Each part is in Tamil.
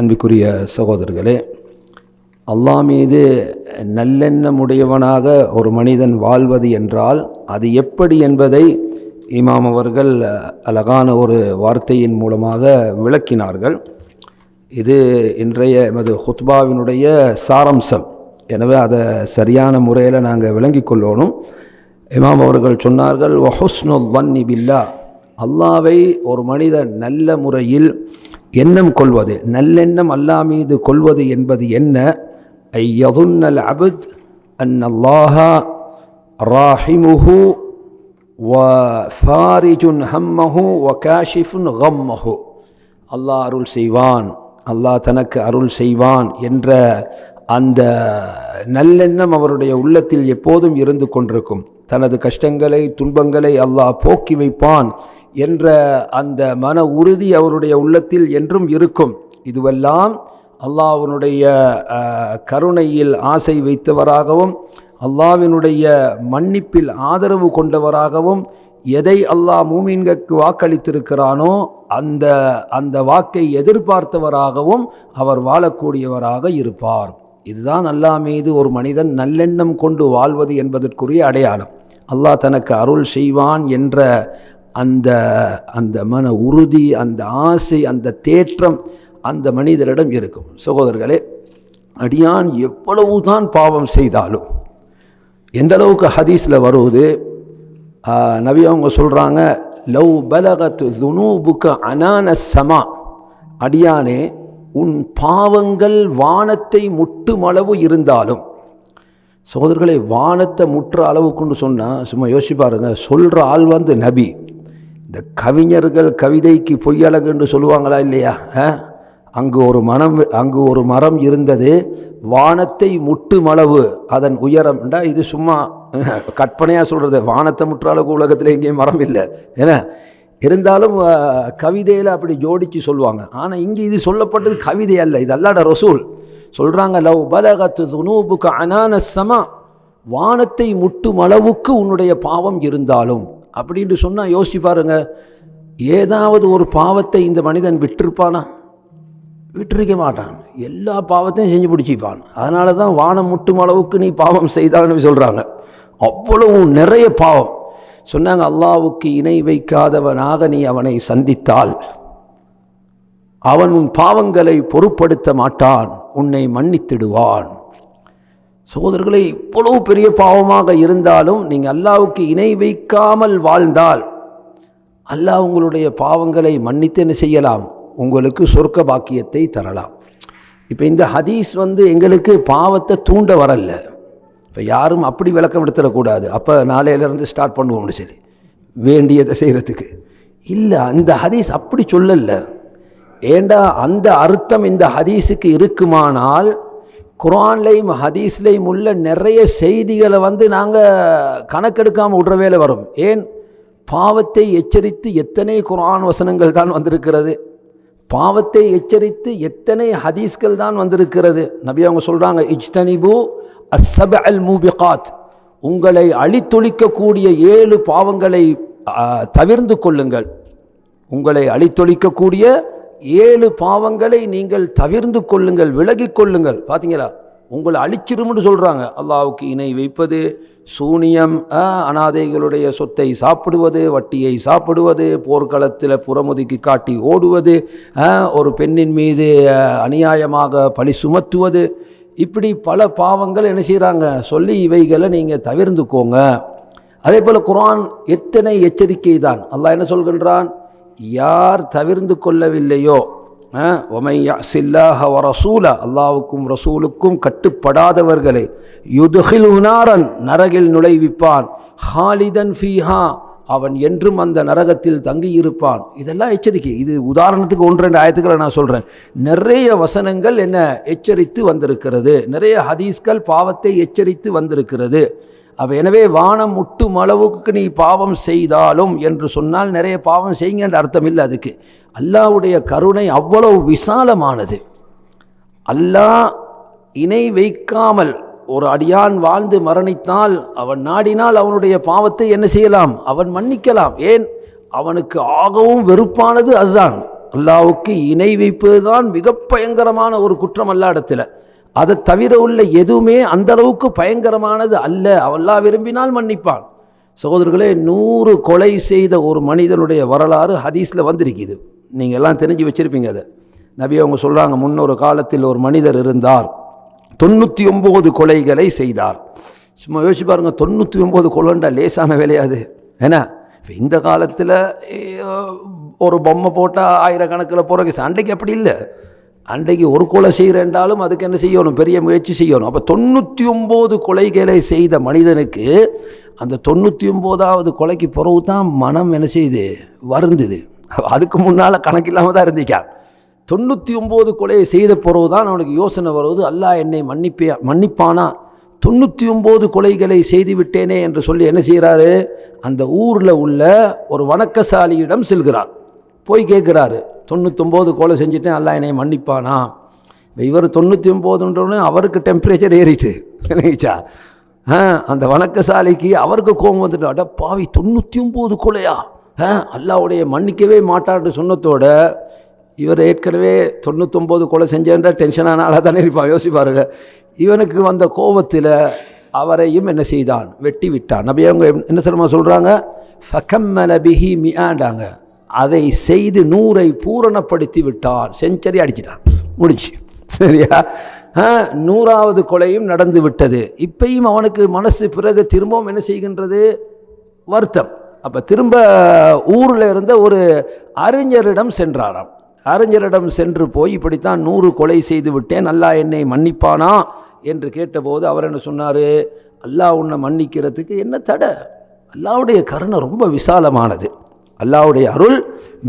அன்புக்குரிய சகோதரர்களே அல்லாஹ் மீது நல்லெண்ணமுடையவனாக ஒரு மனிதன் வாழ்வது என்றால் அது எப்படி என்பதை இமாம் அவர்கள் அழகான ஒரு வார்த்தையின் மூலமாக விளக்கினார்கள். இது இன்றைய எமது ஹுத்பாவினுடைய சாரம்சம். எனவே அதை சரியான முறையில் நாங்கள் விளங்கி கொள்ளணும். இமாம் அவர்கள் சொன்னார்கள் வஹுஸ்னுல் வன்னி பில்லா. அல்லாவை ஒரு மனிதன் நல்ல முறையில் எண்ணம் கொள்வது நல்லெண்ணம் அல்லா மீது கொள்வது என்பது என்ன? ஐயதுன்னல் அபுத் அன் அல்லாஹா ராஹிமுஹு வ ஃபாரிஜுன் ஹம்மஹு வ காஷிஃபுன் ஹம்மஹு அல்லாஹ் அருள் செய்வான் அல்லாஹ் தனக்கு அருள் செய்வான் என்ற அந்த நல்லெண்ணம் அவருடைய உள்ளத்தில் எப்போதும் இருந்து கொண்டிருக்கும். தனது கஷ்டங்களை துன்பங்களை அல்லாஹ் போக்கி வைப்பான் என்ற அந்த மன உறுதி அவருடைய உள்ளத்தில் என்றும் இருக்கும். இதுவெல்லாம் அல்லாஹனுடைய கருணையில் ஆசை வைத்தவராகவும் அல்லாவினுடைய மன்னிப்பில் ஆதரவு கொண்டவராகவும் எதை அல்லாஹ் மூமின்களுக்கு வாக்களித்திருக்கிறானோ அந்த அந்த வாக்கை எதிர்பார்த்தவராகவும் அவர் வாழக்கூடியவராக இருப்பார். இதுதான் அல்லாஹ் மீது ஒரு மனிதன் நல்லெண்ணம் கொண்டு வாழ்வது என்பதற்குரிய அடையாளம். அல்லாஹ் தனக்கு அருள் செய்வான் என்ற அந்த அந்த மன உறுதி அந்த ஆசை அந்த தேற்றம் அந்த மனிதரிடம் இருக்கும். சகோதரர்களே அடியான் எவ்வளவு தான் பாவம் செய்தாலும் எந்த அளவுக்கு ஹதீஸில் வருவது? நபி அவங்க சொல்கிறாங்க லவ் பலகத் துனூபுக்க அனான சமா. அடியானே உன் பாவங்கள் வானத்தை முட்டும் அளவு இருந்தாலும் சகோதரர்களை வானத்தை முற்ற அளவுக்குன்னு சொன்னால் சும்மா யோசிச்சு பாருங்கள் சொல்கிற ஆள் வந்து நபி. இந்த கவிஞர்கள் கவிதைக்கு பொய்யழகுன்னு சொல்லுவாங்களா இல்லையா? அங்கு ஒரு மனம் அங்கு ஒரு மரம் இருந்தது வானத்தை முட்டுமளவு அதன் உயரம்டா இது சும்மா கற்பனையாக சொல்கிறது வானத்தை முற்ற அளவுக்கு உலகத்தில் எங்கேயும் மரம் இல்லை. ஏன்னா இருந்தாலும் கவிதையில் அப்படி ஜோடித்து சொல்லுவாங்க. ஆனால் இங்கே இது சொல்லப்பட்டது கவிதை அல்ல இது அல்லாட ரசூல். சொல்கிறாங்க லவ் பலகத்து துனூபுக்கு அனானசமா வானத்தை முட்டும் அளவுக்கு உன்னுடைய பாவம் இருந்தாலும் அப்படின்னு சொன்னால் யோசிச்சு பாருங்க. ஏதாவது ஒரு பாவத்தை இந்த மனிதன் விட்டிருப்பானா? விட்டிருக்க மாட்டான். எல்லா பாவத்தையும் செஞ்சு பிடிச்சிப்பான். அதனால தான் வானம் முட்டும் அளவுக்கு நீ பாவம் செய்தான்னு சொல்கிறாங்க அவ்வளவு நிறைய பாவம். சொன்னாங்க அல்லாவுக்கு இணை வைக்காதவனாக நீ அவனை சந்தித்தால். அவன் உன் பாவங்களை பொருட்படுத்த மாட்டான். உன்னை மன்னித்திடுவான். சகோதரர்களே இவ்வளவு பெரிய பாவமாக இருந்தாலும் நீங்கள் அல்லாவுக்கு இணை வைக்காமல் வாழ்ந்தால் அல்லாஹ் உங்களுடைய பாவங்களை மன்னித்து என்ன செய்யலாம். உங்களுக்கு சொர்க்க பாக்கியத்தை தரலாம். இப்போ இந்த ஹதீஸ் வந்து எங்களுக்கு பாவத்தை தூண்ட வரல. இப்போ யாரும் அப்படி விளக்கம் எடுத்துடக்கூடாது. அப்போ நாளையிலேருந்து ஸ்டார்ட் பண்ணுவோம்னு சரி வேண்டியதை செய்கிறதுக்கு இல்லை அந்த ஹதீஸ் அப்படி சொல்லலை. ஏண்டா அந்த அர்த்தம் இந்த ஹதீஸுக்கு இருக்குமானால் குரான்லேயும் ஹதீஸ்லேயும் உள்ள நிறைய செய்திகளை வந்து நாங்கள் கணக்கெடுக்காமல் விடுற வேலை வரும். ஏன்? பாவத்தை எச்சரித்து எத்தனை குரான் வசனங்கள் தான் வந்திருக்கிறது? பாவத்தை எச்சரித்து எத்தனை ஹதீஸ்கள் தான் வந்திருக்கிறது? நபி அவங்க சொல்கிறாங்க இஜ்தனிபு அசப அல் மூபிகாத் உங்களை அழித்தொழிக்கக்கூடிய ஏழு பாவங்களை தவிர்ந்து கொள்ளுங்கள். உங்களை அழித்தொழிக்கக்கூடிய ஏழு பாவங்களை நீங்கள் தவிர்ந்து கொள்ளுங்கள் விலகி கொள்ளுங்கள். பார்த்தீங்களா உங்களை அழிச்சிரும்னு சொல்கிறாங்க அல்லாவுக்கு இணை வைப்பது சூனியம் அனாதைகளுடைய சொத்தை சாப்பிடுவது வட்டியை சாப்பிடுவது போர்க்களத்தில் புறமுதுக்கி காட்டி ஓடுவது ஒரு பெண்ணின் மீது அநியாயமாக பழி சுமத்துவது. இப்படி பல பாவங்கள் என்ன செய்கிறாங்க சொல்லி இவைகளை நீங்கள் தவிர்ந்துக்கோங்க. அதே போல் குரான் எத்தனை எச்சரிக்கை தான். அல்லாஹ் என்ன சொல்கின்றான்? யார் தவிர்ந்து கொள்ளவில்லையோ ஒமையாசில்லாஹ ரசூல அல்லாவுக்கும் ரசூலுக்கும் கட்டுப்படாதவர்களை யுதுகில் உனாரன் நரகில் நுழைவிப்பான். ஹாலிதன் ஃபீஹா அவன் என்றும் அந்த நரகத்தில் தங்கியிருப்பான். இதெல்லாம் எச்சரிக்கை. இது உதாரணத்துக்கு ஒன்று ரெண்டு ஆயத்துக்களை நான் சொல்கிறேன் நிறைய வசனங்கள் என்ன எச்சரித்து வந்திருக்கிறது. நிறைய ஹதீஸ்கள் பாவத்தை எச்சரித்து வந்திருக்கிறது. அப்போ எனவே வானம் முட்டும் அளவுக்கு நீ பாவம் செய்தாலும் என்று சொன்னால் நிறைய பாவம் செய்யுங்கன்ற அர்த்தம் இல்லை அதுக்கு. அல்லாவுடைய கருணை அவ்வளவு விசாலமானது. அல்லாஹ் இணை வைக்காமல் ஒரு அடியான் வாழ்ந்து மரணித்தால் அவன் நாடினால் அவனுடைய பாவத்தை என்ன செய்யலாம்? அவன் மன்னிக்கலாம். ஏன்? அவனுக்கு ஆகவும் வெறுப்பானது அதுதான். அல்லாவுக்கு இணை வைப்பது தான் மிக பயங்கரமான ஒரு குற்றம் அல்லா இடத்துல அதை தவிர உள்ள எதுவுமே அந்த அளவுக்கு பயங்கரமானது அல்ல. அவல்லா விரும்பினால் மன்னிப்பான். சகோதரர்களே நூறு கொலை செய்த ஒரு மனிதனுடைய வரலாறு ஹதீஸில் வந்திருக்குது. நீங்கள் எல்லாம் தெரிஞ்சு வச்சுருப்பீங்க அதை. நபி அவங்க சொல்கிறாங்க முன்னொரு காலத்தில் ஒரு மனிதர் இருந்தார். தொண்ணூற்றி ஒம்பது கொலைகளை செய்தார். சும்மா யோசிச்சு பாருங்கள் தொண்ணூற்றி ஒம்பது கொலைண்டா லேசான வேலையாது ஏன்னா இப்போ இந்த காலத்தில் ஒரு பொம்மை போட்டால் ஆயிரக்கணக்கில் போகிறக்கு சண்டைக்கு அப்படி இல்லை. அன்றைக்கு ஒரு கொலை செய்கிறேன்றாலும் அதுக்கு என்ன செய்யணும்? பெரிய முயற்சி செய்யணும். அப்போ தொண்ணூற்றி ஒம்பது கொலைகளை செய்த மனிதனுக்கு அந்த தொண்ணூற்றி ஒம்போதாவது கொலைக்கு பிறகு தான் மனம் என்ன செய்யுது வருந்துது. அதுக்கு முன்னால் கணக்கில்லாமல் தான் இருந்திக்கான் தொண்ணூற்றி ஒம்பது கொலையை செய்த பிறகு தான் அவனுக்கு யோசனை வருவது அல்லாஹ் என்னை மன்னிப்பே மன்னிப்பானா? தொண்ணூற்றி ஒம்பது கொலைகளை செய்து விட்டேனே என்று சொல்லி என்ன செய்கிறாரு? அந்த ஊரில் உள்ள ஒரு வணக்கசாலியிடம் செல்கிறார். போய் கேட்குறாரு. தொண்ணூத்தொம்போது கொலை செஞ்சுட்டேன் எல்லாம் என்னை மன்னிப்பானா? இப்போ இவர் தொண்ணூற்றி ஒம்போதுன்றோன்னு அவருக்கு டெம்பரேச்சர் ஏறிட்டு நினைச்சா? ஆ அந்த வணக்கசாலிக்கு அவருக்கு கோபம் வந்துட்டு அட பாவி தொண்ணூற்றி ஒம்பது கொலையா அல்லாவுடைய மன்னிக்கவே மாட்டான்னு சொன்னதோடு இவர் ஏற்கனவே தொண்ணூத்தொம்போது கொலை செஞ்சேன்ற டென்ஷனான ஆளாக தானே இருப்பான் யோசிப்பாருங்க. இவனுக்கு வந்த கோபத்தில் அவரையும் என்ன செய்தான்? வெட்டி விட்டான். நபி அவங்க என்ன சொல்லுமா சொல்கிறாங்க ஃபக்கம் பிஹி மியாண்டாங்க அதை செய்து நூறை பூரணப்படுத்தி விட்டார் செஞ்சரி அடிச்சிட்டான். முடிச்சு சரியா? நூறாவது கொலையும் நடந்து விட்டது. இப்பையும் அவனுக்கு மனசு பிறகு திரும்பவும் என்ன செய்கின்றது? வருத்தம். அப்போ திரும்ப ஊரில் இருந்த ஒரு அறிஞரிடம் சென்றாராம். அறிஞரிடம் சென்று போய் இப்படித்தான் நூறு கொலை செய்து விட்டேன். நல்லா என்னை மன்னிப்பானா? என்று கேட்டபோது அவர் என்ன சொன்னார்? அல்லாஹ் உன்னை மன்னிக்கிறதுக்கு என்ன தடை? அல்லாவுடைய கருணை ரொம்ப விசாலமானது. அல்லாவுடைய அருள்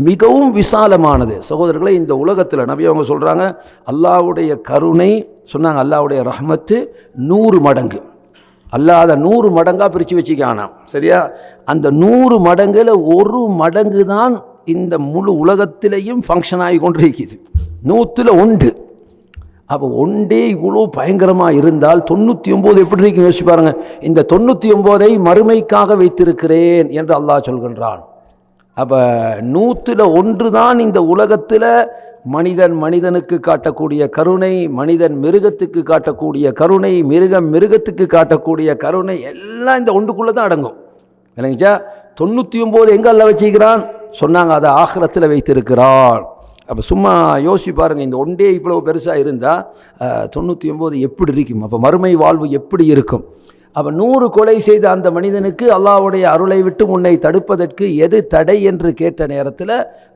மிகவும் விசாலமானது. சகோதரர்களை இந்த உலகத்தில் நபி அவங்க சொல்கிறாங்க அல்லாவுடைய கருணை சொன்னாங்க அல்லாவுடைய ரஹ்மத்து நூறு மடங்கு. அல்லாத நூறு மடங்காக பிரித்து வச்சுக்கானா? சரியா? அந்த நூறு மடங்கில் ஒரு மடங்கு தான் இந்த முழு உலகத்திலையும் ஃபங்க்ஷன் ஆகி கொண்டு நூற்றில் ஒன்று. அப்போ ஒன்றே இவ்வளோ பயங்கரமாக இருந்தால் தொண்ணூற்றி ஒம்பது எப்படி இருக்கும் யோசிச்சு பாருங்கள் இந்த தொண்ணூற்றி ஒம்போதை மறுமைக்காக வைத்திருக்கிறேன் என்று அல்லாஹ் சொல்கின்றான். அப்போ நூற்றில் ஒன்று தான் இந்த உலகத்தில் மனிதன் மனிதனுக்கு காட்டக்கூடிய கருணை மனிதன் மிருகத்துக்கு காட்டக்கூடிய கருணை மிருகம் மிருகத்துக்கு காட்டக்கூடிய கருணை எல்லாம் இந்த ஒன்றுக்குள்ளே தான் அடங்கும். விளங்கிச்சா? தொண்ணூற்றி ஒம்பது எங்கே அல்ல வச்சுக்கிறான் சொன்னாங்க அதை ஆகிரத்தில் வைத்திருக்கிறான் அப்போ சும்மா யோசிச்சு பாருங்கள் இந்த ஒன்றே இவ்வளோ பெருசாக இருந்தால் தொண்ணூற்றி ஒம்பது எப்படி இருக்கும்? அப்போ மறுமை வாழ்வு எப்படி இருக்கும்? அவன் நூறு கொலை செய்த அந்த மனிதனுக்கு அல்லாவுடைய அருளை விட்டு உன்னை தடுப்பதற்கு எது தடை என்று கேட்ட நேரத்தில்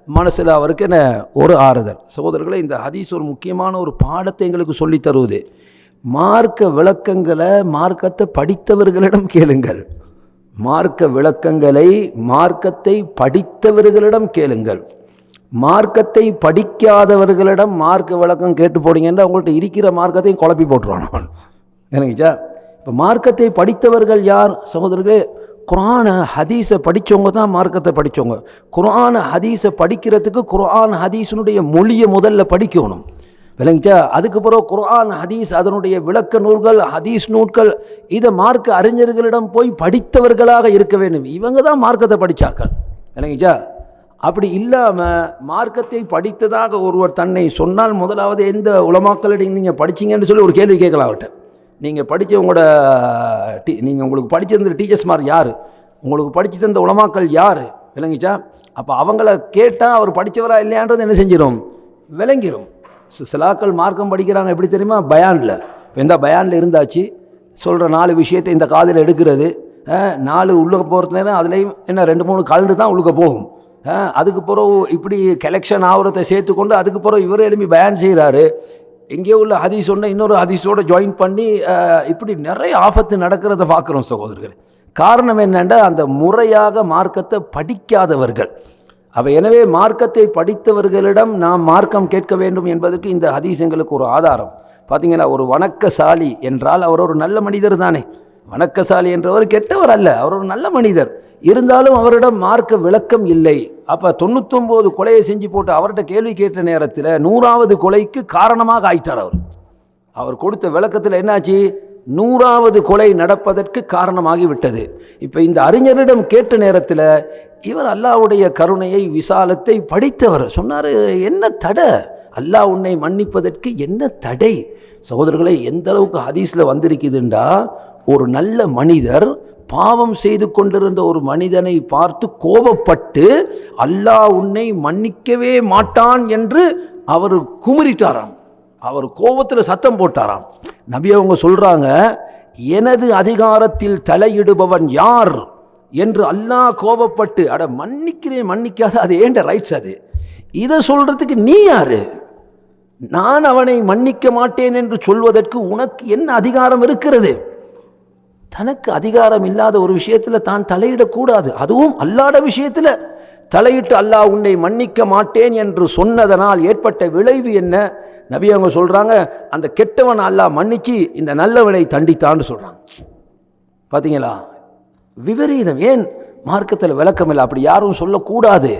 மனசில் அவருக்கு என்ன ஒரு ஆறுதல். சகோதரர்களை இந்த ஹதீஸ் ஒரு முக்கியமான ஒரு பாடத்தை எங்களுக்கு சொல்லித் தருவது. மார்க்க விளக்கங்களை மார்க்கத்தை படித்தவர்களிடம் கேளுங்கள். மார்க்க விளக்கங்களை மார்க்கத்தை படித்தவர்களிடம் கேளுங்கள். மார்க்கத்தை படிக்காதவர்களிடம் மார்க்க விளக்கம் கேட்டு போனீங்கன்னா அவங்கள்ட்ட இருக்கிற மார்க்கத்தையும் குழப்பி போட்டுருவான்? எனக்குச்சா இப்போ மார்க்கத்தை படித்தவர்கள் யார்? சகோதரர்களே குரானை ஹதீஸை படித்தவங்க தான் மார்க்கத்தை படித்தவங்க குரான் ஹதீஸை படிக்கிறதுக்கு குரான் ஹதீஸினுடைய மொழியை முதல்ல படிக்கணும். விளங்கிச்சா? அதுக்கு பிறகு ஹதீஸ் அதனுடைய விளக்க நூல்கள் ஹதீஸ் நூல்கள் இதை மார்க்க அறிஞர்களிடம் போய் படித்தவர்களாக இருக்க வேண்டும். இவங்க தான் மார்க்கத்தை படித்தாக்கள் விளங்கிச்சா? அப்படி இல்லாமல் மார்க்கத்தை படித்ததாக ஒருவர் தன்னை சொன்னால் முதலாவது எந்த உலமாக்களிடம் நீங்கள் படிச்சீங்கன்னு சொல்லி ஒரு கேள்வி கேட்கலாம் அவர்கிட்ட. நீங்கள் படித்தவங்களோட டீ நீங்கள் உங்களுக்கு படிச்சிருந்த டீச்சர்ஸ்மார் யார்? உங்களுக்கு படித்து தந்த உலமாக்கள் யார்? விளங்கிச்சா? அப்போ அவங்கள கேட்டால் அவர் படித்தவரா இல்லையான்றது என்ன செஞ்சிடும் விளங்கிடும் சிலாக்கள் மார்க்கம் படிக்கிறாங்க எப்படி தெரியுமா? பயானில். இப்போ எந்த பயானில் இருந்தாச்சு. சொல்கிற நாலு விஷயத்தை இந்த காதில் எடுக்கிறது. நாலு உள்ளுக்க போகிறது நேரம் அதுலேயும் என்ன ரெண்டு மூணு கலந்து தான் உள்ளுக்க போகும். அதுக்கு பிறகு இப்படி கலெக்ஷன் ஆகுறதை சேர்த்துக்கொண்டு அதுக்கு பிறகு இவரே எழுப்பி பயன் செய்கிறாரு எங்கேயோ உள்ள ஹதீஸ் ஒன்று இன்னொரு ஹதீஸோடு ஜாயின் பண்ணி இப்படி நிறைய ஆபத்து நடக்கிறத பார்க்குறோம் சகோதரர்கள். காரணம் என்னென்னா அந்த முறையாக மார்க்கத்தை படிக்காதவர்கள். அவை எனவே மார்க்கத்தை படித்தவர்களிடம் நாம் மார்க்கம் கேட்க வேண்டும் என்பதற்கு இந்த ஹதீஸ் எங்களுக்கு ஒரு ஆதாரம். பார்த்தீங்கன்னா ஒரு வணக்கசாலி என்றால் அவர் ஒரு நல்ல மனிதர் தானே. வணக்கசாலி என்றவர் கெட்டவர் அல்ல. அவர் ஒரு நல்ல மனிதர். இருந்தாலும் அவரிடம் மார்க்க விளக்கம் இல்லை. அப்போ தொண்ணூத்தொம்போது கொலையை செஞ்சு போட்டு அவர்கிட்ட கேள்வி கேட்ட நேரத்தில் நூறாவது கொலைக்கு காரணமாக ஆயிட்டார் அவர். அவர் கொடுத்த விளக்கத்தில் என்னாச்சு? நூறாவது கொலை நடப்பதற்கு காரணமாகி விட்டது. இப்போ இந்த அறிஞரிடம் கேட்ட நேரத்தில் இவர் அல்லாஹ்வுடைய கருணையை விசாலத்தை படித்தவர். சொன்னார் என்ன தடை? அல்லாஹ் உன்னை மன்னிப்பதற்கு என்ன தடை? சகோதரர்களை எந்த அளவுக்கு ஹதீஸில் வந்திருக்குதுண்டா? ஒரு நல்ல மனிதர் பாவம் செய்து கொண்டிருந்த ஒரு மனிதனை பார்த்து கோபப்பட்டு அல்லாஹ் உன்னை மன்னிக்கவே மாட்டான் என்று அவர் குமுறிட்டாராம். அவர் கோபத்தில் சத்தம் போட்டாராம். நபி அவங்க சொல்கிறாங்க எனது அதிகாரத்தில் தலையிடுபவன் யார்? என்று அல்லாஹ் கோபப்பட்டு அட மன்னிக்கிறேன் மன்னிக்காத அது ஏண்ட ரைட்ஸ் அது? இதை சொல்கிறதுக்கு நீ யார்? நான் அவனை மன்னிக்க மாட்டேன் என்று சொல்வதற்கு உனக்கு என்ன அதிகாரம் இருக்கிறது? தனக்கு அதிகாரம் இல்லாத ஒரு விஷயத்தில் தான் தலையிடக்கூடாது. அதுவும் அல்லாத விஷயத்தில். தலையிட்டு அல்லாஹ் உன்னை மன்னிக்க மாட்டேன் என்று சொன்னதனால் ஏற்பட்ட விளைவு என்ன? நபி அவங்க சொல்கிறாங்க அந்த கெட்டவன் அல்லாஹ் மன்னிச்சு இந்த நல்லவனை தண்டித்தான்னு சொல்கிறாங்க பார்த்தீங்களா விபரீதம். ஏன்? மார்க்கத்தில் விளக்கம் இல்லை. அப்படி யாரும் சொல்லக்கூடாது.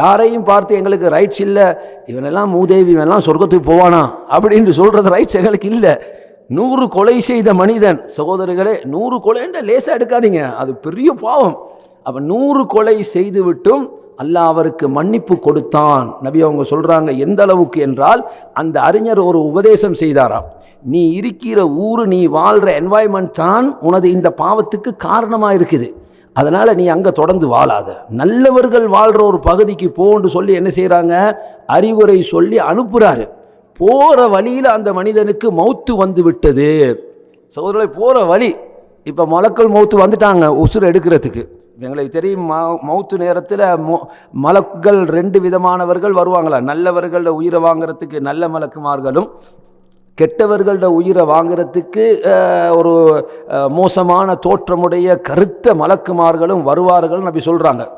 யாரையும் பார்த்து எங்களுக்கு ரைட்ஸ் இல்லை. இவனெல்லாம் மூதேவி இவனெல்லாம் சொர்க்கத்துக்கு போவானா? அப்படின்னு சொல்கிறது ரைட்ஸ் எங்களுக்கு இல்லை. நூறு கொலை செய்த மனிதன் சகோதரர்களே நூறு கொலைன்ற லேசாக எடுக்காதீங்க. அது பெரிய பாவம். அப்போ நூறு கொலை செய்து விட்டும் அல்லாஹ் அவருக்கு மன்னிப்பு கொடுத்தான். நபி அவங்க சொல்கிறாங்க எந்த அளவுக்கு என்றால் அந்த அறிஞர் ஒரு உபதேசம் செய்தாராம். நீ இருக்கிற ஊர் நீ வாழ்கிற என்வாய்மெண்ட் தான் உனது இந்த பாவத்துக்கு காரணமாக இருக்குது. அதனால் நீ அங்கே தொடர்ந்து வாழாத. நல்லவர்கள் வாழ்கிற ஒரு பகுதிக்கு போன்னு சொல்லி என்ன செய்கிறாங்க அறிவுரை சொல்லி அனுப்புகிறாரு போகிற வழியில் அந்த மனிதனுக்கு மௌத்து வந்து விட்டது. சகோதரர்களை போகிற வழி. இப்போ மலக்கள் மௌத்து வந்துட்டாங்க உசுர் எடுக்கிறதுக்கு. எங்களுக்கு தெரியும் ம- மௌத்து நேரத்தில் மலக்குகள் ரெண்டு விதமானவர்கள் வருவாங்களா? நல்லவர்களோட உயிரை வாங்குறதுக்கு நல்ல மலக்குமார்களும் கெட்டவர்களோட உயிரை வாங்குறதுக்கு ஒரு மோசமான தோற்றமுடைய கருத்த மலக்குமார்களும் வருவார்கள் அப்படி சொல்கிறாங்க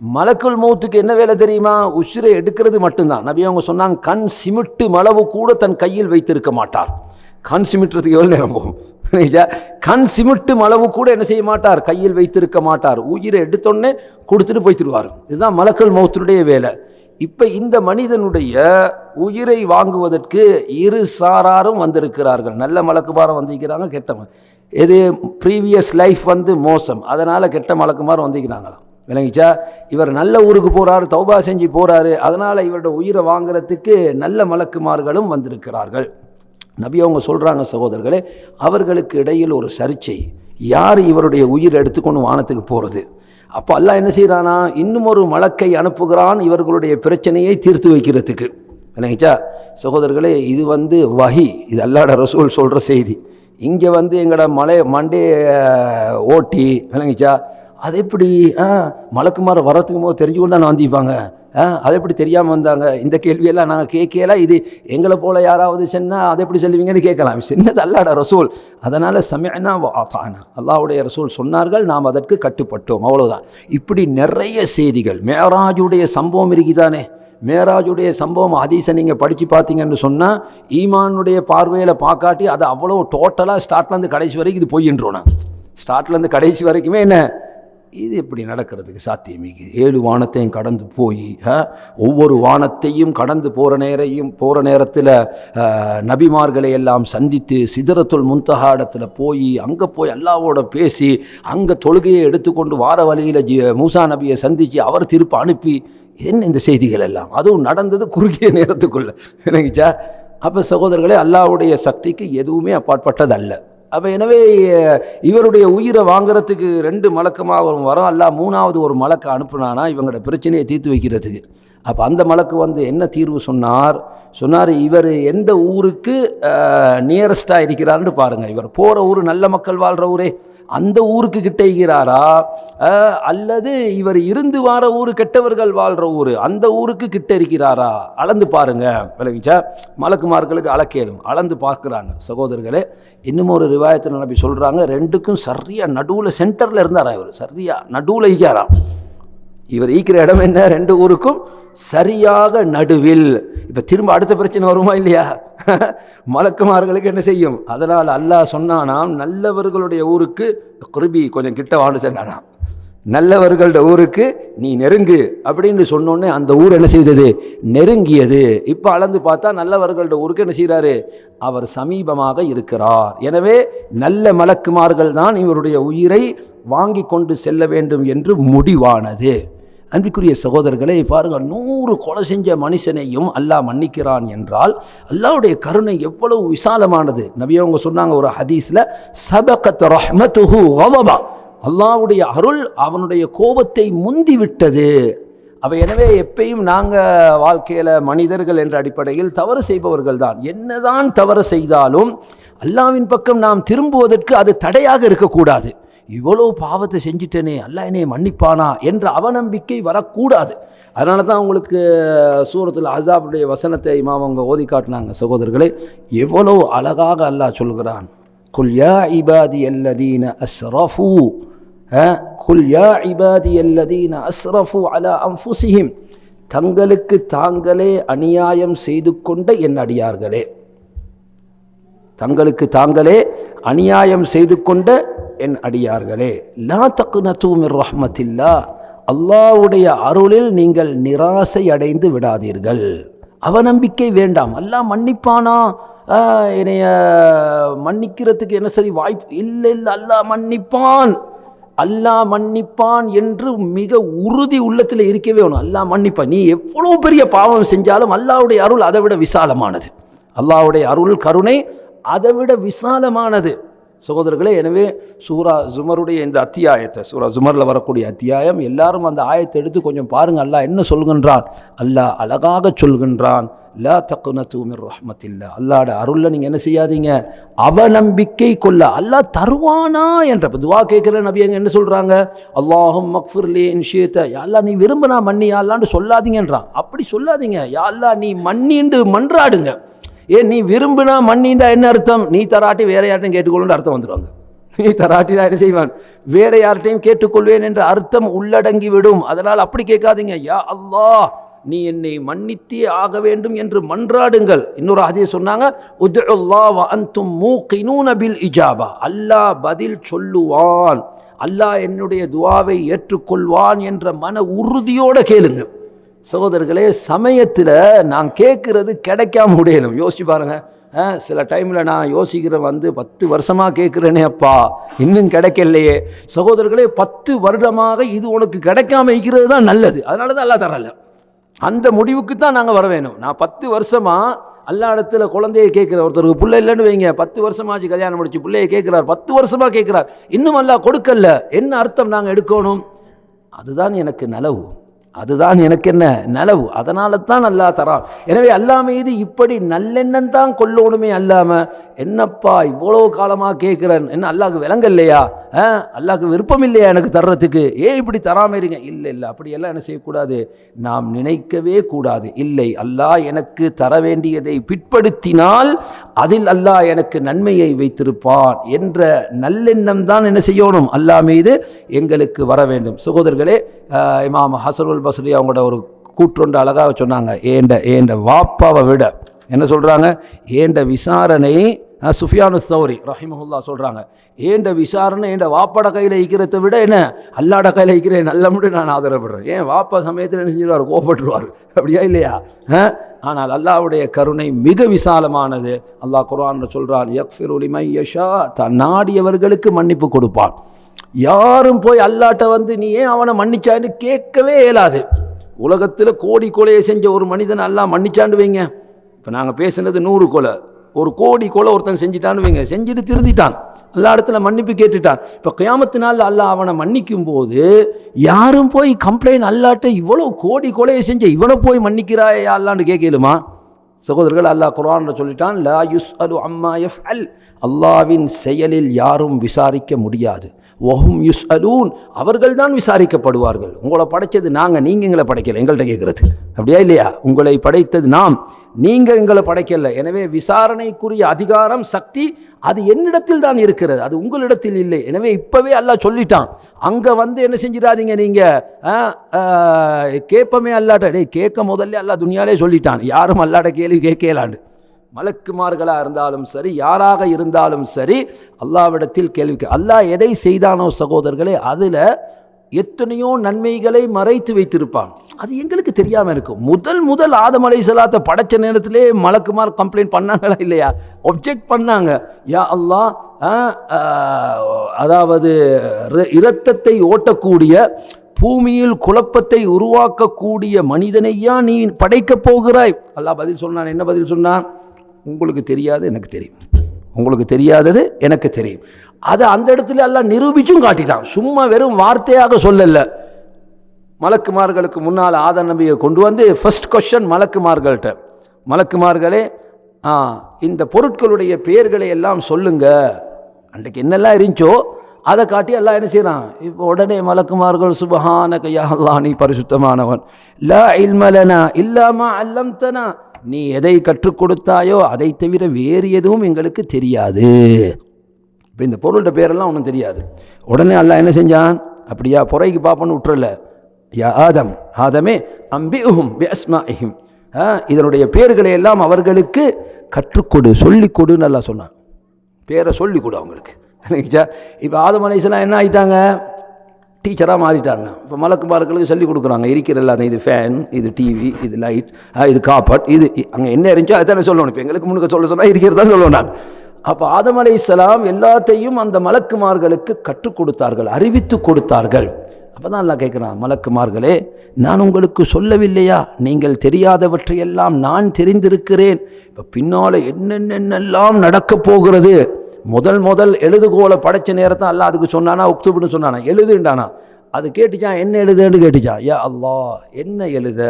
மலக்குள் மௌத்துக்கு என்ன வேலை தெரியுமா? உசிரை எடுக்கிறது மட்டும்தான். நபி அவங்க சொன்னாங்க கண் சிமிட்டு மளவு கூட தன் கையில் வைத்திருக்க மாட்டார். கண் சிமிட்டுறதுக்கு எவ்வளோ நேரம் போகும்? கண் சிமிட்டு மளவு கூட என்ன செய்ய மாட்டார்? கையில் வைத்திருக்க மாட்டார். உயிரை எடுத்தோடனே கொடுத்துட்டு போய்த்திருவார். இதுதான் மலக்கல் மௌத்தினுடைய வேலை. இப்போ இந்த மனிதனுடைய உயிரை வாங்குவதற்கு இரு சாராரும் வந்திருக்கிறார்கள். நல்ல மலக்குமாரம் வந்திருக்கிறாங்க கெட்டவன் எது ப்ரீவியஸ் லைஃப் வந்து மோசம். அதனால் கெட்ட மலக்குமாரம் வந்திருக்கிறாங்களாம். விளங்கிச்சா? இவர் நல்ல ஊருக்கு போகிறாரு தௌபா செஞ்சு போகிறாரு அதனால் இவரோட உயிரை வாங்குறதுக்கு நல்ல மலக்குமார்களும் வந்திருக்கிறார்கள். நபி அவங்க சொல்கிறாங்க சகோதரர்களே அவர்களுக்கு இடையில் ஒரு சர்ச்சை. யார் இவருடைய உயிர் எடுத்துக்கொண்டு வானத்துக்கு போகிறது அப்போ அல்லாஹ் என்ன செய்கிறானா இன்னும் ஒரு மலக்கை அனுப்புகிறான் இவர்களுடைய பிரச்சனையை தீர்த்து வைக்கிறதுக்கு. விளங்கிச்சா? சகோதரர்களே இது வந்து வஹி. இது அல்லாட ரசூல் சொல்கிற செய்தி. இங்கே வந்து எங்களோட மலை மண்டே ஓட்டி விளங்கிச்சா? அது எப்படி ஆ மலக்குமார வரத்துக்கு போது தெரிஞ்சு கொண்டு வந்திப்பாங்க ஆ அது எப்படி தெரியாமல் வந்தாங்க? இந்த கேள்வியெல்லாம் நாங்கள் கேட்கல. இது எங்களை போல யாராவது சொன்னால் அதை எப்படி சொல்லுவீங்கன்னு கேட்கலாம். சின்னது அல்லாட ரசூல். அதனால் சமயனா ஆத்தானா அல்லாஹ்வுடைய ரசூல் சொன்னார்கள் நாம் அதற்கு கட்டுப்பட்டோம். அவ்வளோதான் இப்படி நிறைய செய்திகள் மேராஜுடைய சம்பவம் இருக்குதானே? மேராஜுடைய சம்பவம் ஹதீஸை நீங்கள் படித்து பார்த்தீங்கன்னு சொன்னால் ஈமானுடைய பார்வையில் பார்க்காட்டி அது அவ்வளோ டோட்டலாக ஸ்டார்ட்லேருந்து கடைசி வரைக்கும் இது பொய்யின்றோம் ஸ்டார்ட்லேருந்து கடைசி வரைக்குமே என்ன? இது எப்படி நடக்கிறதுக்கு சாத்தியமிக்கு ஏழு வானத்தையும் கடந்து போய் ஒவ்வொரு வானத்தையும் கடந்து போகிற நேரையும் போகிற நேரத்தில் நபிமார்களை எல்லாம் சந்தித்து சிதறத்துல் முந்தகா இடத்துல போய் அங்கே போய் அல்லாவோட பேசி அங்கே தொழுகையை எடுத்துக்கொண்டு வார வழியில் ஜி மூசா நபியை சந்தித்து அவர் திருப்பி அனுப்பி என்ன இந்த செய்திகள் எல்லாம்? அதுவும் நடந்தது குறுகிய நேரத்துக்குள்ளே. எனக்குச்சா அப்போ சகோதரர்களே அல்லாவுடைய சக்திக்கு எதுவுமே அப்பாற்பட்டதல்ல. அப்போ எனவே இவருடைய உயிரை வாங்குறதுக்கு ரெண்டு மலக்கமாக ஒரு வரம் அல்ல மூணாவது ஒரு மலக்கை அனுப்புனானா இவங்களோட பிரச்சனையை தீர்த்து வைக்கிறதுக்கு. அப்போ அந்த மலக்கு வந்து என்ன தீர்வு சொன்னார்? சொன்னார் இவர் எந்த ஊருக்கு நியரஸ்டாக இருக்கிறார்னு பாருங்கள் இவர் போகிற ஊர் நல்ல மக்கள் வாழ்கிற ஊரே அந்த ஊருக்கு கிட்ட இருக்கிறாரா? அல்லது இவர் இருந்து வார ஊர் கெட்டவர்கள் வாழ்கிற ஊர் அந்த ஊருக்கு கிட்ட இருக்கிறாரா? அளந்து பாருங்க. விளங்கிச்சா? மலக்குமார்களுக்கு அளக்கேலும் அளந்து பார்க்குறாங்க. சகோதரர்களே இன்னும் ஒரு ரிவாயத்தில் நம்பி சொல்கிறாங்க ரெண்டுக்கும் சரியாக நடுவில் சென்டரில் இருந்தாரா இவர்? சரியாக நடுவில் ஈக்காராம் இவர் ஈக்கிற இடம் என்ன? ரெண்டு ஊருக்கும் சரியாக நடுவில். இப்போ திரும்ப அடுத்த பிரச்சனை வருமா இல்லையா? மலக்குமார்களுக்கு என்ன செய்யும்? அதனால் அல்லாஹ் சொன்னானாம் நல்லவர்களுடைய ஊருக்கு குருபி கொஞ்சம் கிட்ட வாண்டு சென்றானாம் நல்லவர்களோட ஊருக்கு நீ நெருங்கு அப்படின்னு சொன்னோன்னே அந்த ஊர் என்ன செய்தது? நெருங்கியது. இப்போ அளந்து பார்த்தா நல்லவர்களோட ஊருக்கு என்ன செய்கிறாரு அவர் சமீபமாக இருக்கிறார். எனவே நல்ல மலக்குமார்கள் தான் இவருடைய உயிரை வாங்கி கொண்டு செல்ல வேண்டும் என்று முடிவானது. அன்பிற்குரிய சகோதரர்களே பாருங்க நூறு கொலை செஞ்ச மனுஷனையும் அல்லாஹ் மன்னிக்கிறான் என்றால் அல்லாவுடைய கருணை எவ்வளவு விசாலமானது. நபியவங்க சொன்னாங்க ஒரு ஹதீஸில் சபகத் ரஹ்மத்துஹு கதபா. அல்லாவுடைய அருள் அவனுடைய கோபத்தை முந்திவிட்டது அப்போ எனவே எப்பயும் நாங்கள் வாழ்க்கையில் மனிதர்கள் என்ற அடிப்படையில் தவறு செய்பவர்கள் தான். என்னதான் தவறு செய்தாலும் அல்லாவின் பக்கம் நாம் திரும்புவதற்கு அது தடையாக இருக்கக்கூடாது. இவ்வளோ பாவத்தை செஞ்சிட்டேனே அல்ல என்னை மன்னிப்பானா என்ற அவநம்பிக்கை வரக்கூடாது. அதனால தான் உங்களுக்கு சூரத்தில் அசாபுடைய வசனத்தை இமாம் அவங்க ஓதி காட்டினாங்க சகோதரர்களே. எவ்வளோ அழகாக அல்லாஹ் சொல்கிறான் குல் யா இபாதி அல்லதீன அஸ்ரஃபு குல் யா இபாதி அல்லதீன அஸ்ரஃபு அலா அம்ஃபுசிஹிம் தங்களுக்கு தாங்களே அநியாயம் செய்து கொண்ட என் அடியார்களே. தங்களுக்கு தாங்களே அநியாயம் செய்து கொண்ட என் அடியார்களே லா தக்குனத்து மிர் ரஹ்மத்தில்லா அல்லாஹ்வுடைய அருளில் நீங்கள் நிராசை அடைந்து விடாதீர்கள். அவநம்பிக்கை வேண்டாம். அல்லாஹ் மன்னிப்பானா? என்னைய மன்னிக்கிறதுக்கு என்ன சரி வாய்ப்பு? இல்லை இல்லை அல்லாஹ் மன்னிப்பான். அல்லாஹ் மன்னிப்பான் என்று மிக உறுதி உள்ளத்தில் இருக்கவே வேணும். அல்லாஹ் மன்னிப்பான் நீ எவ்வளோ பெரிய பாவம் செஞ்சாலும் அல்லாவுடைய அருள் அதை விட விசாலமானது. அல்லாவுடைய அருள் கருணை அதை விட விசாலமானது. சகோதரர்களே எனவே சூரா ஜுமருடைய இந்த அத்தியாயத்தை சூரா ஜுமரில் வரக்கூடிய அத்தியாயம் எல்லாரும் அந்த ஆயத்தை எடுத்து கொஞ்சம் பாருங்கள் அல்லாஹ் என்ன சொல்கின்றான்? அல்லாஹ் அழகாக சொல்கின்றான் லா தக்குன தூமிர் ரஹ்மத்தில்லா. அல்லாட அருளில் நீங்கள் என்ன செய்யாதீங்க? அவநம்பிக்கை கொள்ள. அல்லாஹ் தருவானா என்ற பொதுவாக துவா கேட்குற நபி அங்கே என்ன சொல்கிறாங்க அல்லாஹும் மக்ஃபுர்லே இன்ஷியத்த யாழ்லா நீ விரும்பினா மன்னி யாழ்லான்னு சொல்லாதீங்கன்றான். அப்படி சொல்லாதீங்க. யாழ்லா நீ மன்னிண்டு மன்றாடுங்க. ஏன் நீ விரும்பினா மன்னிண்டா என்ன அர்த்தம்? நீ தராட்டி வேற யார்ட்டையும் கேட்டுக்கொள்ளுன்ற அர்த்தம் வந்துடுவாங்க நீ தராட்டி நான் என்ன செய்வான்? வேற யார்ட்டையும் கேட்டுக்கொள்வேன் என்ற அர்த்தம் உள்ளடங்கி விடும். அதனால் அப்படி கேட்காதீங்க. யா அல்லா நீ என்னை மன்னித்தே ஆக வேண்டும் என்று மன்றாடுங்கள். இன்னொரு அதே சொன்னாங்க உத்உல்லாஹ் அன்தும் மூகினூன பில் இஜாபா. அல்லாஹ் பதில் சொல்லுவான். அல்லாஹ் என்னுடைய துவாவை ஏற்றுக்கொள்வான் என்ற மன உறுதியோடு கேளுங்கள் சகோதரர்களே சமயத்தில் நான் கேட்குறது கிடைக்காம முடியணும். யோசிச்சு பாருங்கள் ஆ, சில டைமில் நான் யோசிக்கிற வந்து பத்து வருஷமாக கேட்குறேனே அப்பா. இன்னும் கிடைக்கலையே. சகோதரர்களே பத்து வருடமாக இது உனக்கு கிடைக்காம இருக்கிறது தான் நல்லது. அதனால தான் எல்லாம் தரல. அந்த முடிவுக்கு தான் நாங்கள் வர வேணும். நான் பத்து வருஷமாக எல்லா இடத்துல குழந்தையை கேட்குற ஒருத்தருக்கு பிள்ளை இல்லைன்னு வைங்க. பத்து வருஷமாச்சு கல்யாணம் முடிச்சு பிள்ளையை கேட்குறார். பத்து வருஷமாக கேட்குறார். இன்னும் எல்லாம் கொடுக்கல. என்ன அர்த்தம் நாங்கள் எடுக்கணும்? அதுதான் எனக்கு நலவு. அதுதான் எனக்கு என்ன நலவு. அதனால தான் அல்லாஹ் தரான். எனவே அல்லாஹ் மீது இப்படி நல்லெண்ணம் தான் கொள்ளணுமே அல்லாமல் என்னப்பா இவ்வளோ காலமாக கேட்குறேன்? என்ன அல்லாவுக்கு விளங்கல்லையா? ஆ? அல்லாவுக்கு விருப்பம் இல்லையா எனக்கு தர்றதுக்கு? ஏன் இப்படி தராம இருங்க இல்லை இல்லை. அப்படியெல்லாம் என்ன செய்யக்கூடாது? நாம் நினைக்கவே கூடாது. இல்லை அல்லாஹ் எனக்கு தர வேண்டியதை பிற்படுத்தினால் அதில் அல்லாஹ் எனக்கு நன்மையை வைத்திருப்பான் என்ற நல்லெண்ணம் தான் என்ன செய்யணும்? அல்லாஹ் மீது எங்களுக்கு வர வேண்டும். சகோதரர்களே இமாம் ஹசருல் ஹசனுல் பஸ்ரி அவங்களோட ஒரு கூற்றொண்டு அழகாக சொன்னாங்க ஏண்ட ஏண்ட வாப்பாவை விட. என்ன சொல்கிறாங்க ஏண்ட விசாரணை சுஃபியானு சௌரி ரஹிமஹுல்லா சொல்கிறாங்க ஏண்ட விசாரணை ஏண்ட வாப்பாட கையில் ஈக்கிறத விட என்ன? அல்லாட கையில் ஈக்கிறேன் நல்ல மட்டும் நான் ஆதரவுப்படுறேன் ஏன் வாப்பா சமயத்தில் என்ன செஞ்சிருவார்? கோபப்பட்டுருவார் அப்படியா இல்லையா? ஆனால் அல்லாஹ்வுடைய கருணை மிக விசாலமானது. அல்லாஹ் குரான்னு சொல்கிறான் யக்ஃபிர் உலிமை யஷா. தான் நாடியவர்களுக்கு மன்னிப்பு கொடுப்பான். யாரும் போய் அல்லாட்ட வந்து நீ ஏன் அவனை மன்னிச்சான்னு கேட்கவே இயலாது. உலகத்தில் கோடி கொலையை செஞ்ச ஒரு மனிதன் எல்லாம் மன்னிச்சான்னு வைங்க. இப்போ நாங்கள் பேசுனது நூறு கொலை. ஒரு கோடி கொலை ஒருத்தன் செஞ்சிட்டான்னு வைங்க. செஞ்சுட்டு திருந்திட்டான். எல்லா இடத்துல மன்னிப்பு கேட்டுட்டான். இப்போ கியாமத்து நாள் அல்லாஹ் அவனை மன்னிக்கும் போது யாரும் போய் கம்ப்ளைண்ட் அல்லாட்ட இவ்வளோ கோடி கொலையை செஞ்ச இவனை போய் மன்னிக்கிறாயா அல்லான்னு கேட்கலுமா சகோதரர்கள் அல்லாஹ் குரான் சொல்லிட்டான் லா யுஸ் அலு அம்மா எஃப் அல் அல்லாவின் செயலில் யாரும் விசாரிக்க முடியாது. ஒஹும் யுஸ் அலூன் அவர்கள் தான் விசாரிக்கப்படுவார்கள். உங்களை படைச்சது நாங்கள் நீங்கள் எங்களை படைக்கல எங்கள்கிட்ட கேட்குறது அப்படியா இல்லையா? உங்களை படைத்தது நாம். நீங்கள் எங்களை படைக்கல. எனவே விசாரணைக்குரிய அதிகாரம் சக்தி அது என்னிடத்தில் தான் இருக்கிறது. அது உங்களிடத்தில் இல்லை. எனவே இப்போவே அல்லா சொல்லிட்டான். அங்கே வந்து என்ன செஞ்சிடாதீங்க நீங்கள் கேட்பமே அல்லாட்ட. டே கேட்க முதல்ல அல்லா துனியாலே சொல்லிட்டான். யாரும் அல்லாட்ட கேள்வி கேட்கலான்னு மலக்குமார்களாக இருந்தாலும் சரி யாராக இருந்தாலும் சரி அல்லாவிடத்தில் கேள்விக்கு அல்லாஹ் எதை செய்தானோ சகோதரர்களே அதில் எத்தனையோ நன்மைகளை மறைத்து வைத்திருப்பான். அது எங்களுக்கு தெரியாமல் இருக்கும். முதல் முதல் ஆதம் அலை சலாத்தை படைச்ச நேரத்திலே மலக்குமார் கம்ப்ளைண்ட் பண்ணாங்களா இல்லையா? ஒப்ஜெக்ட் பண்ணாங்க. யா அல்லாஹ் ஆ, அதாவது இரத்தத்தை ஓட்டக்கூடிய பூமியில் குழப்பத்தை உருவாக்கக்கூடிய மனிதனையா நீ படைக்கப் போகிறாய்? அல்லாஹ் பதில் சொன்னான். என்ன பதில் சொன்னான்? உங்களுக்கு தெரியாது எனக்கு தெரியும். உங்களுக்கு தெரியாதது எனக்கு தெரியும். அதை அந்த இடத்துல எல்லாம் நிரூபிச்சும் காட்டிட்டான். சும்மா வெறும் வார்த்தையாக சொல்லல. மலக்குமார்களுக்கு முன்னால் ஆத நபியை கொண்டு வந்து ஃபர்ஸ்ட் கொஷன் மலக்குமார்கள்ட்ட. மலக்குமார்களே ஆ இந்த பொருட்களுடைய பெயர்களை எல்லாம் சொல்லுங்க. அன்றைக்கு என்னெல்லாம் இருந்துச்சோ அதை காட்டி எல்லாம் என்ன செய்கிறான் இப்போ உடனே மலக்குமார்கள் சுபஹான கையா அல்லாஹ் நீ பரிசுத்தமானவன். லா இல்மலனா இல்லாமா அல்லம்தனா. நீ எதை கற்றுக் கொடுத்தாயோ அதை தவிர வேறு எதுவும் எங்களுக்கு தெரியாது. இப்போ இந்த பொருள்கிட்ட பேரெல்லாம் ஒன்றும் தெரியாது. உடனே அல்லாஹ் என்ன செஞ்சான்? அப்படியா புறைக்கு பார்ப்போன்னு விட்டுறல. யா ஆதம் ஆதமே அம்பிஹும் பிஸ்மாஹிம் இதனுடைய பேர்களை எல்லாம் அவர்களுக்கு கற்றுக்கொடு சொல்லிக் கொடுன்னு நல்லா சொன்னான். பேரை சொல்லிக் கொடு அவங்களுக்கு. இப்போ ஆதம் அலைசலாம் என்ன ஆயிட்டாங்க? டீச்சராக மாறிட்டாங்க. இப்போ மலக்குமார்களுக்கு சொல்லிக் கொடுக்குறாங்க இருக்கிற எல்லாத்தையும் இது ஃபேன் இது டிவி இது லைட் இது காப்பட் இது அங்கே என்ன இருந்துச்சோ அதை தானே சொல்லணும். இப்போ எங்களுக்கு முன்னுக்கு சொல்ல சொன்னால் இருக்கிறதா சொல்லணும் அப்போ ஆதம் அலைஹிஸ்ஸலாம் எல்லாத்தையும் அந்த மலக்குமார்களுக்கு கற்றுக் கொடுத்தார்கள் அறிவித்து கொடுத்தார்கள். அப்போ தான் எல்லாம் கேட்குறான் மலக்குமார்களே நான் உங்களுக்கு சொல்லவில்லையா? நீங்கள் தெரியாதவற்றையெல்லாம் நான் தெரிந்திருக்கிறேன். இப்போ பின்னால் என்னென்னெல்லாம் நடக்கப் போகிறது? முதல் முதல் எழுதுகோலை படைச்ச நேரத்தை அல்ல அதுக்கு சொன்னானா உக்துபுன்னு சொன்னானா? எழுதுண்டானா. அது கேட்டுச்சான் என்ன எழுதுன்னு கேட்டுச்சான் ஏ அல்லா என்ன எழுத?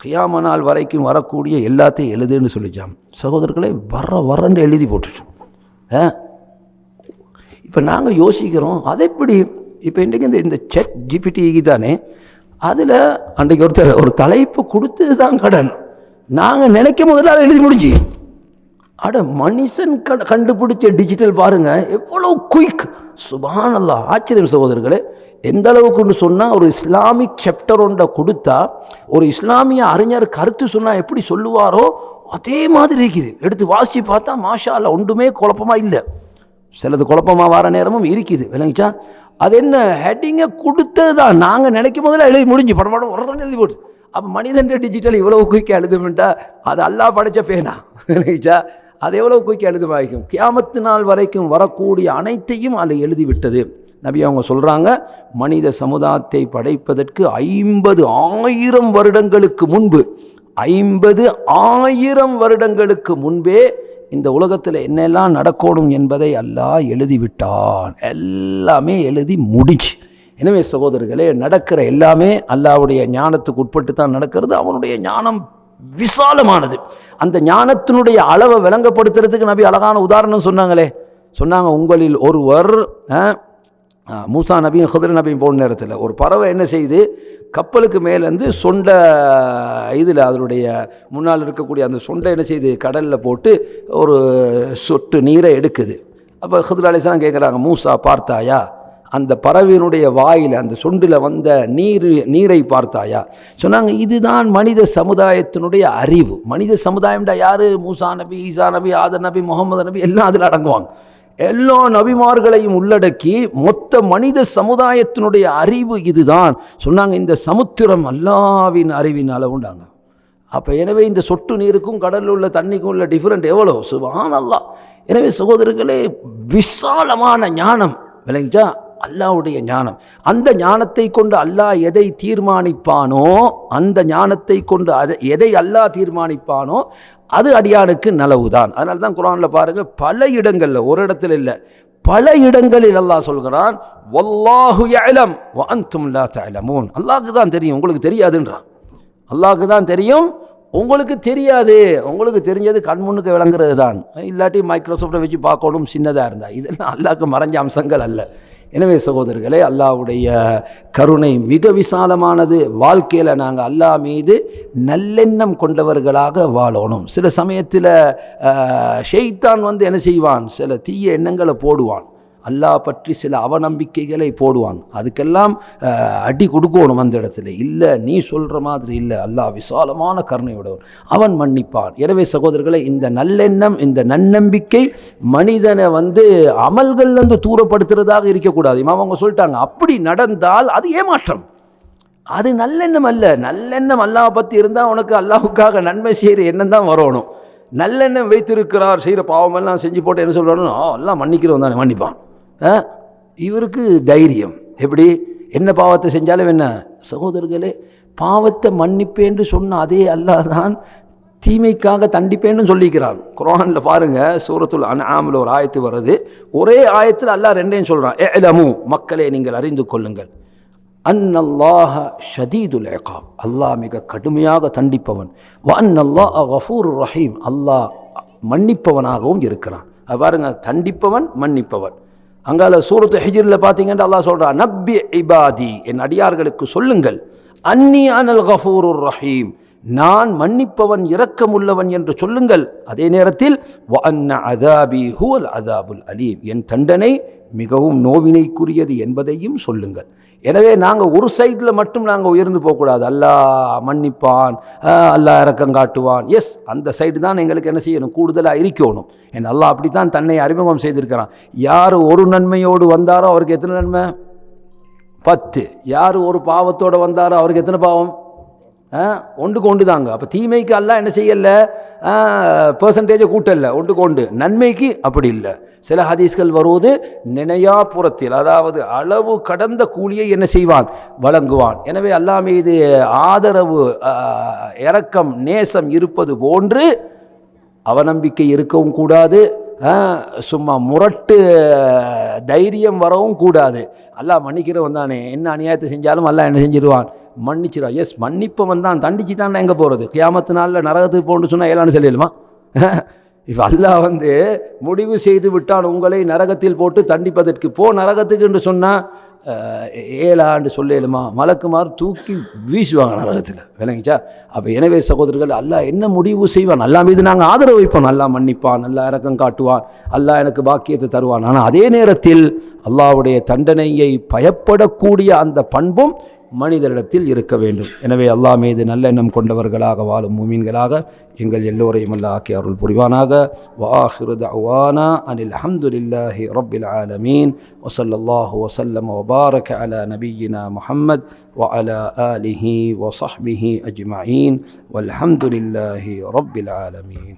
கியாம நாள் வரைக்கும் வரக்கூடிய எல்லாத்தையும் எழுதுன்னு சொல்லிச்சான் சகோதரர்களே வர வரன்னு எழுதி போட்டுச்சோம் ஆ? இப்போ நாங்கள் யோசிக்கிறோம் அது எப்படி இப்போ இன்றைக்கு இந்த இந்த செட் ஜிபிடிக்கு தானே அதில் அன்றைக்கு ஒருத்தர் ஒரு தலைப்பு கொடுத்தது தான் கடன். நாங்கள் நினைக்கும் முதல்ல அதை எழுதி முடிஞ்சு அட மனுஷன் க கண்டுபிடிச்ச டிஜிட்டல் பாருங்கள் எவ்வளோ குயிக் சுபானல்லா ஆச்சரியம் சகோதரர்களே எந்த அளவுக்குன்னு சொன்னால் ஒரு இஸ்லாமிக் சாப்டர் ஒன்றை கொடுத்தா ஒரு இஸ்லாமிய அறிஞர் கருத்து சொன்னால் எப்படி சொல்லுவாரோ அதே மாதிரி இருக்குது. எடுத்து வாசித்து பார்த்தா மாஷா ஒன்றுமே குழப்பமாக இல்லை. சிலது குழப்பமாக வர நேரமும் இருக்குது விளங்கிச்சா? அது என்ன ஹெட்டிங்கை கொடுத்தது? தான் நாங்கள் நினைக்கும் போதில் எழுதி முடிஞ்சு படம் படம் உடனே எழுதி போட்டு. அப்போ மனிதன் டிஜிட்டல் இவ்வளோ குயிக்காக எழுதுமெண்டா? அது அல்லாஹ் படைச்ச பேனா? விளங்கிச்சா? அது எவ்வளோ குயிக்காக எழுதி வாய்க்கும் கியாமத்து நாள் வரைக்கும் வரக்கூடிய அனைத்தையும் அதில் எழுதிவிட்டது. நபி அவங்க சொல்கிறாங்க மனித சமுதாயத்தை படைப்பதற்கு ஐம்பது ஆயிரம் வருடங்களுக்கு முன்பு ஐம்பது ஆயிரம் வருடங்களுக்கு முன்பே இந்த உலகத்தில் என்னெல்லாம் நடக்கணும் என்பதை அல்லாஹ் எழுதிவிட்டான். எல்லாமே எழுதி முடிச்சு எனவே சகோதரர்களே நடக்கிற எல்லாமே அல்லாஹ்வுடைய ஞானத்துக்கு உட்பட்டு தான் நடக்கிறது. அவனுடைய ஞானம் விசாலமானது. அந்த ஞானத்தினுடைய அளவை விளங்கப்படுத்துறதுக்கு நபி அழகான உதாரணம் சொன்னாங்களே. சொன்னாங்க உங்களில் ஒருவர் மூசா நபியும் ஹுதர் நபியும் போன நேரத்தில் ஒரு பறவை என்ன செய்து கப்பலுக்கு மேலேருந்து சொண்டை இதில் அதனுடைய முன்னால் இருக்கக்கூடிய அந்த சொண்டை என்ன செய்யுது கடலில் போட்டு ஒரு சொட்டு நீரை எடுக்குது. அப்போ ஹுதர் அலிஸ்லாம் கேட்குறாங்க மூசா பார்த்தாயா? அந்த பறவையினுடைய வாயில் அந்த சொண்டில் வந்த நீர் நீரை பார்த்தாயா? சொன்னாங்க இதுதான் மனித சமுதாயத்தினுடைய அறிவு. மனித சமுதாயம்டா யார்? மூசா நபி ஈசா நபி ஆதர் நபி முகமது நபி எல்லாம் அதில் அடங்குவாங்க. எல்லா நபிமார்களையும் உள்ளடக்கி மொத்த மனித சமுதாயத்தினுடைய அறிவு இதுதான். சொன்னாங்க இந்த சமுத்திரம் அல்லாவின் அறிவின் அளவுண்டாங்க அப்போ எனவே இந்த சொட்டு நீருக்கும் கடலில் உள்ள தண்ணிக்கும் உள்ள டிஃப்ரெண்ட் எவ்வளோ? சுபான் எனவே சகோதரர்களே விசாலமான ஞானம் விளங்கிச்சா? அல்லாஹ்வுடைய ஞானம். அந்த ஞானத்தை கொண்டு அல்லாஹ் எதை தீர்மானிப்பானோ அந்த ஞானத்தை கொண்டு அதை எதை அல்லாஹ் தீர்மானிப்பானோ அது அடியானுக்கு நலவுதான். அதனால தான் குரானில் பாருங்கள் பல இடங்களில் ஒரு இடத்துல இல்லை பல இடங்களில் அல்லாஹ் சொல்கிறான் வல்லாஹு யஅலம் வ அன்தும் லா அல்லாஹுக்கு தான் தெரியும் உங்களுக்கு தெரியாதுன்றான். அல்லாஹுக்கு தான் தெரியும் உங்களுக்கு தெரியாது. உங்களுக்கு தெரிஞ்சது கண் முன்னுக்கு விளங்குறது தான். இல்லாட்டி மைக்ரோசாஃப்டை வச்சு பார்க்கணும் சின்னதாக இருந்தால் இதெல்லாம் அல்லாவுக்கு மறைஞ்ச அம்சங்கள் அல்ல. எனவே சகோதரர்களே அல்லாவுடைய கருணை மிக விசாலமானது. வாழ்க்கையில் நாங்கள் அல்லாஹ் மீது நல்லெண்ணம் கொண்டவர்களாக வாழணும். சில சமயத்தில் ஷெய்தான் வந்து என்ன செய்வான்? சில தீய எண்ணங்களை போடுவான். அல்லாஹ் பற்றி சில அவநம்பிக்கைகளை போடுவான். அதுக்கெல்லாம் அடி கொடுக்கணும் அந்த இடத்துல. இல்லை நீ சொல்கிற மாதிரி இல்லை. அல்லாஹ் விசாலமான கருணையுடையவன் அவன் மன்னிப்பான். எனவே சகோதரர்களை இந்த நல்லெண்ணம் இந்த நன்னம்பிக்கை மனிதனை வந்து அமல்கள்லேருந்து தூரப்படுத்துறதாக இருக்கக்கூடாது. இமாம் அவங்க சொல்லிட்டாங்க அப்படி நடந்தால் அது ஏமாற்றம். அது நல்லெண்ணம் அல்ல. நல்லெண்ணம் அல்லாஹ் பற்றி இருந்தால் உனக்கு அல்லாஹுக்காக நன்மை செய்கிற எண்ணம் தான் வரணும். நல்லெண்ணம் வைத்திருக்கிறார் செய்கிற பாவமெல்லாம் செஞ்சு போட்டு என்ன சொல்கிறானோ எல்லாம் மன்னிக்கிறவன் தானே மன்னிப்பான். இவருக்கு தைரியம். எப்படி? என்ன பாவத்தை செஞ்சாலும் என்ன? சகோதரர்களே பாவத்தை மன்னிப்பேன்னு சொன்ன அதே அல்லாஹ் தான் தீமைக்காக தண்டிப்பேன்னு சொல்லிக்கிறான். குரானில் பாருங்கள் சூரத்துல் அன்ஆமில் ஒரு ஆயத்து வருது. ஒரே ஆயத்தில் அல்லாஹ் ரெண்டையும் சொல்கிறான் ஏலமு மக்களை நீங்கள் அறிந்து கொள்ளுங்கள். அன்னல்லாஹ ஷதீதுல் இகாப். அல்லாஹ் மிக கடுமையாக தண்டிப்பவன். வ அன்னல்லாஹ் கஃபூர் ரஹீம். அல்லாஹ் மன்னிப்பவனாகவும் இருக்கிறான். அது பாருங்க தண்டிப்பவன் மன்னிப்பவன். அங்கால சூரத்து ஹிஜிரில் பார்த்தீங்கன்னா அல்லாஹ் சொல்கிறான் நப்பி இபாதி. என் அடியார்களுக்கு சொல்லுங்கள் அன்னி அனல் கஃபூர் ரஹீம். நான் மன்னிப்பவன் இரக்கமுள்ளவன் என்று சொல்லுங்கள். அதே நேரத்தில் அதாபி ஹுவல் அதாபுல் அலீம். என் தண்டனை மிகவும் நோவினைக்குரியது என்பதையும் சொல்லுங்கள். எனவே நாங்கள் ஒரு சைடில் மட்டும் நாங்கள் உயர்ந்து போகக்கூடாது. அல்லாஹ் மன்னிப்பான் அல்லா அல்லாஹ் இறக்கம் காட்டுவான். எஸ் அந்த சைடு தான் எங்களுக்கு என்ன செய்யணும்? கூடுதலாக இருக்கணும். என் அல்லா அப்படி தான் தன்னை அறிமுகம் செய்திருக்கிறான். யார் ஒரு நன்மையோடு வந்தாரோ அவருக்கு எத்தனை நன்மை? பத்து. யார் ஒரு பாவத்தோடு வந்தாரோ அவருக்கு எத்தனை பாவம்? ஒன்றுக்கு ஒன்று தாங்க. அப்போ தீமைக்கு எல்லாம் என்ன செய்யலை? பர்சன்டேஜை கூட்டல. ஒன்றுக்கு ஒன்று. நன்மைக்கு அப்படி இல்லை. சில ஹதீஸ்கள் வருவது நினையாபுறத்தில் அதாவது அளவு கடந்த கூலியை என்ன செய்வான்? வழங்குவான். எனவே அல்லா மீது ஆதரவு இரக்கம் நேசம் இருப்பது போன்று அவநம்பிக்கை இருக்கவும் கூடாது. ஆ, சும்மா முரட்டு தைரியம் வரவும் கூடாது. அல்லா மன்னிக்கிறவன் தானே. என்ன அநியாயத்தை செஞ்சாலும் அல்லா என்ன செஞ்சிருவான்? மன்னிச்சிருவான் எஸ் மன்னிப்பவன் தான். தண்டிச்சுட்டான் எங்கே போகிறது கியாமத்து நாளில் நரகத்துக்கு போகணுன்னு சொன்னால் ஏழான்னு சொல்லிடுமா இப்போ அல்லாஹ் வந்து முடிவு செய்து விட்டான் உங்களை நரகத்தில் போட்டு தண்டிப்பதற்கு போ நரகத்துக்கு என்று சொன்னால் ஏழாண்டு சொல்லேலுமா மலக்குமார் தூக்கி வீசுவாங்க நரகத்தில். விளங்கிச்சா? அப்போ எனவே சகோதரர்கள் அல்லாஹ் என்ன முடிவு செய்வான்? அல்லாஹ் மீது நாங்கள் ஆதரவு வைப்போம். நல்லா மன்னிப்பான் நல்லா இறக்கம் காட்டுவான் அல்லாஹ் எனக்கு பாக்கியத்தை தருவான். ஆனால் அதே நேரத்தில் அல்லாஹ்வுடைய தண்டனையை பயப்படக்கூடிய அந்த பண்பும் மனிதரிடத்தில் இருக்க வேண்டும் எனவே அல்லா மீது நல்ல எண்ணம் கொண்டவர்களாக வாழும் மூமீன்களாக எங்கள் எல்லோரையும் அல்ல ஆக்கி அருள் புரிவானாக வாஹிருத் அவானா அனில் அஹமதுல்லாஹி ரபில் ஆலமீன் வசல்லாஹு வசல்லம் வபாரக அல நபீனா முஹம்மத் வ அல ஆலிஹி வசஹ்பிஹி அஜ்மீன் வல்ஹம்துல்லாஹி ரபில் ஆலமீன்